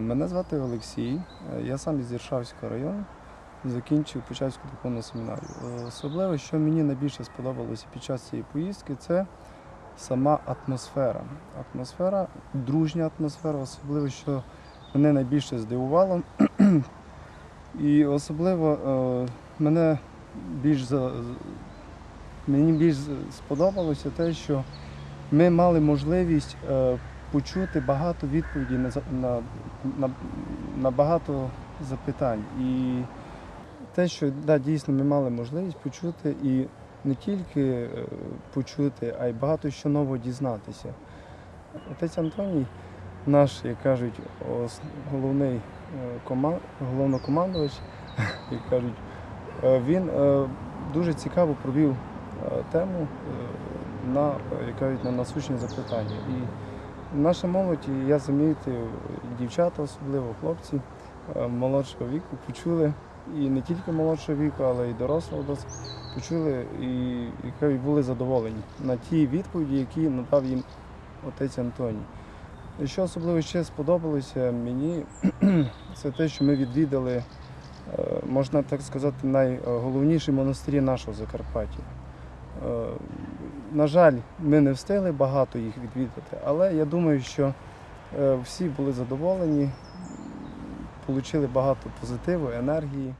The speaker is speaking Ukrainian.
Мене звати Олексій, Е, я сам із Іршавського району, закінчив Почаївську духовну семінарію. Е, Особливо, що мені найбільше сподобалося під час цієї поїздки, це сама атмосфера. Атмосфера, дружня атмосфера, особливо, що мене найбільше здивувало. І особливо е, мене більш мені більш сподобалося те, що ми мали можливість почути багато відповідей на, на, на, багато запитань. І те, що да, дійсно ми мали можливість почути і не тільки е, почути, а й багато що нового дізнатися. Отець Антоній, наш, як кажуть, головний е, головнокомандувач, як кажуть, е, він дуже цікаво провів тему на, як кажуть, на насущні запитання. І наша молодь, я замітив, дівчата особливо, хлопці е, молодшого віку почули, і не тільки молодшого віку, але й дорослого досить почули і, і були задоволені на ті відповіді, які надав їм отець Антоній. Що особливо ще сподобалося мені, це те, що ми відвідали, е, можна так сказати, найголовніші монастирі нашого Закарпаття. Е, На жаль, ми не встигли багато їх відвідати, але я думаю, що е, всі були задоволені, отримали багато позитиву, енергії.